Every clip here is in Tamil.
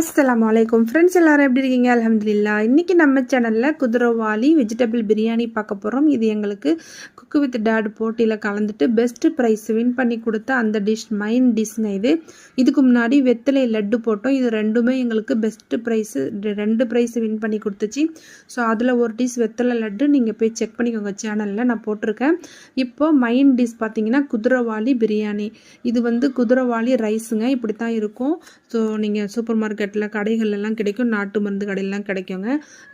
அஸ்லாம் வலைக்கம் ஃப்ரெண்ட்ஸ் எல்லோரும் எப்படி இருக்கீங்க? அலமதுல்லா இன்றைக்கி நம்ம சேனலில் குதிரவாளி வெஜிடபிள் பிரியாணி பார்க்க போகிறோம் இது எங்களுக்கு குக்கு வித் டேட் போட்டியில் கலந்துட்டு பெஸ்ட்டு ப்ரைஸ் வின் பண்ணி கொடுத்த அந்த டிஷ் மைன் டிஷ்ங்க இது. இதுக்கு முன்னாடி வெத்தலை லட்டு போட்டோம். இது ரெண்டுமே எங்களுக்கு பெஸ்ட்டு ப்ரைஸு ரெண்டு ப்ரைஸ் வின் பண்ணி கொடுத்துச்சு. ஸோ அதில் ஒரு டிஷ் வெத்தலை லட்டு நீங்கள் போய் செக் பண்ணிக்கோங்க சேனலில் நான் போட்டிருக்கேன். இப்போது மைன் டிஷ் பார்த்தீங்கன்னா குதிரவாளி பிரியாணி. இது வந்து குதிரவாளி ரைஸுங்க இப்படி தான் இருக்கும். ஸோ நீங்கள் சூப்பர் மார்க்கெட் மார்க்கெட்டில் கடைகள்லாம் கிடைக்கும். நாட்டு மருந்து கடையிலலாம் கிடைக்குங்க.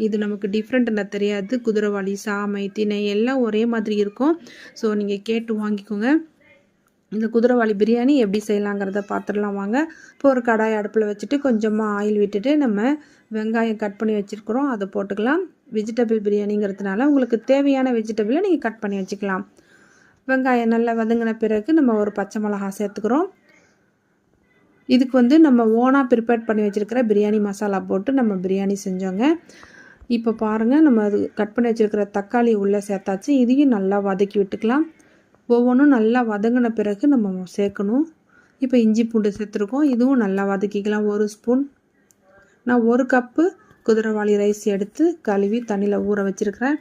இது நமக்கு டிஃப்ரெண்ட் என்ன தெரியாது. குதிரைவாளி சாமை திணை எல்லாம் ஒரே மாதிரி இருக்கும். ஸோ நீங்கள் கேட்டு வாங்கிக்கோங்க. இந்த குதிரவாளி பிரியாணி எப்படி செய்யலாங்கிறத பார்த்துடலாம் வாங்க. இப்போ ஒரு கடாய் அடுப்பில் வச்சுட்டு கொஞ்சமாக ஆயில் விட்டுட்டு நம்ம வெங்காயம் கட் பண்ணி வச்சுருக்குறோம். அதை போட்டுக்கலாம். வெஜிடபிள் பிரியாணிங்கிறதுனால உங்களுக்கு தேவையான வெஜிடபிளை நீங்கள் கட் பண்ணி வச்சுக்கலாம். வெங்காயம் நல்லா வதங்கின பிறகு நம்ம ஒரு பச்சை மிளகா சேர்த்துக்கிறோம். இதுக்கு வந்து நம்ம ஓனாக ப்ரிப்பேர் பண்ணி வச்சுருக்கிற பிரியாணி மசாலா போட்டு நம்ம பிரியாணி செஞ்சோங்க. இப்போ பாருங்கள் நம்ம அது கட் பண்ணி வச்சுருக்கிற தக்காளி உள்ளே சேர்த்தாச்சு. இதையும் நல்லா வதக்கி விட்டுக்கலாம். ஒவ்வொன்றும் நல்லா வதங்கின பிறகு நம்ம சேர்க்கணும். இப்போ இஞ்சி பூண்டு சேர்த்துருக்கோம். இதுவும் நல்லா வதக்கிக்கலாம். ஒரு ஸ்பூன் நான் ஒரு கப்பு குதிரைவாளி ரைஸ் எடுத்து கழுவி தண்ணியில் ஊற வச்சுருக்கிறேன்.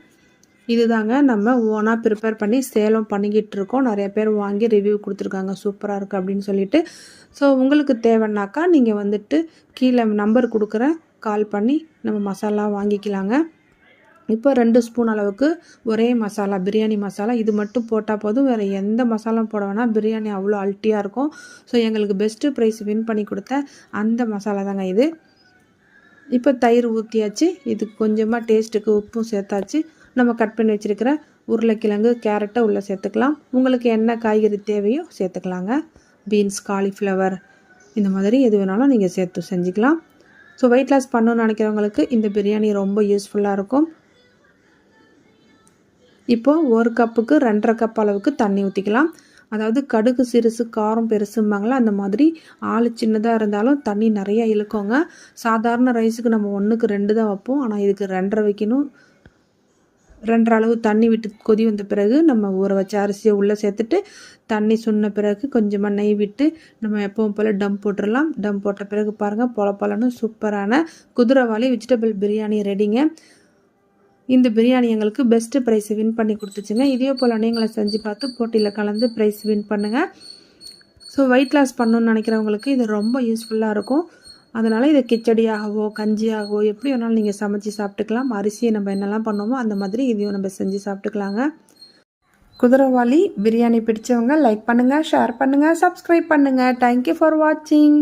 இதுதாங்க நம்ம ஓனாக ப்ரிப்பேர் பண்ணி சேலம் பண்ணிக்கிட்டு இருக்கோம் நிறைய பேர் வாங்கி ரிவ்யூ கொடுத்துருக்காங்க. சூப்பராக இருக்குது அப்படின்னு சொல்லிட்டு. ஸோ உங்களுக்கு தேவைன்னாக்கா நீங்கள் வந்துட்டு கீழே நம்பர் கொடுக்குறேன். கால் பண்ணி நம்ம மசாலா வாங்கிக்கலாங்க. இப்போ ரெண்டு ஸ்பூன் அளவுக்கு ஒரே மசாலா பிரியாணி மசாலா. இது மட்டும் போட்டால் போதும். வேறு எந்த மசாலாவும் போட வேணால் பிரியாணி அவ்வளோ அல்ட்டியாக இருக்கும். ஸோ எங்களுக்கு பெஸ்ட்டு ப்ரைஸ் வின் பண்ணி கொடுத்த அந்த மசாலா தாங்க இது. இப்போ தயிர் ஊற்றியாச்சு இதுக்கு கொஞ்சமாக டேஸ்ட்டுக்கு உப்பும் சேர்த்தாச்சு. நம்ம கட் பண்ணி வச்சுருக்கிற உருளைக்கிழங்கு கேரட்டை உள்ளே சேர்த்துக்கலாம். உங்களுக்கு என்ன காய்கறி தேவையோ சேர்த்துக்கலாங்க. பீன்ஸ் காலிஃப்ளவர் இந்த மாதிரி எது வேணாலும் நீங்கள் சேர்த்து செஞ்சுக்கலாம். ஸோ வெயிட் லாஸ் பண்ணணும்னு நினைக்கிறவங்களுக்கு இந்த பிரியாணி ரொம்ப யூஸ்ஃபுல்லாக இருக்கும். இப்போது ஒரு கப்புக்கு ரெண்டரை கப் அளவுக்கு தண்ணி ஊற்றிக்கலாம் அதாவது கடுகு சிறுசு காரம் பெருசும்பாங்களா அந்த மாதிரி ஆள் சின்னதாக இருந்தாலும் தண்ணி நிறையா இழுக்கோங்க. சாதாரண ரைஸுக்கு நம்ம ஒன்றுக்கு ரெண்டு தான் வைப்போம். ஆனால் இதுக்கு ரெண்டரை வைக்கணும். ரெண்டரை அளவு தண்ணி விட்டு கொதி வந்த பிறகு நம்ம ஊற வச்ச அரிசியை உள்ளே சேர்த்துட்டு தண்ணி சொன்ன பிறகு கொஞ்சமாக நெய் விட்டு நம்ம எப்பவும் போல் டம் போட்டுடலாம். டம் போட்ட பிறகு பாருங்கள் பொல பொலன்னு சூப்பரான குதிரைவாளி வெஜிடபிள் பிரியாணி ரெடிங்க இந்த பிரியாணி எங்களுக்கு பெஸ்ட்டு ப்ரைஸ் வின் பண்ணி கொடுத்துச்சுங்க. இதே போல் நீங்களும் செஞ்சு பார்த்து போட்டியில் கலந்து ப்ரைஸ் வின் பண்ணுங்கள் ஸோ வெயிட் லாஸ் பண்ணணுன்னு நினைக்கிறவங்களுக்கு இது ரொம்ப யூஸ்ஃபுல்லாக இருக்கும். அதனால் இதை கிச்சடியாகவோ கஞ்சியாகவோ எப்படி வேணாலும் நீங்கள் சமைச்சு சாப்பிட்டுக்கலாம். அரிசியை நம்ம என்னெல்லாம் பண்ணோமோ அந்த மாதிரி இதையும் நம்ம செஞ்சு சாப்பிட்டுக்கலாங்க. குதிரைவாளி பிரியாணி பிடிச்சவங்க லைக் பண்ணுங்கள் ஷேர் பண்ணுங்கள் சப்ஸ்கிரைப் பண்ணுங்கள் தேங்க்யூ ஃபார் வாட்சிங்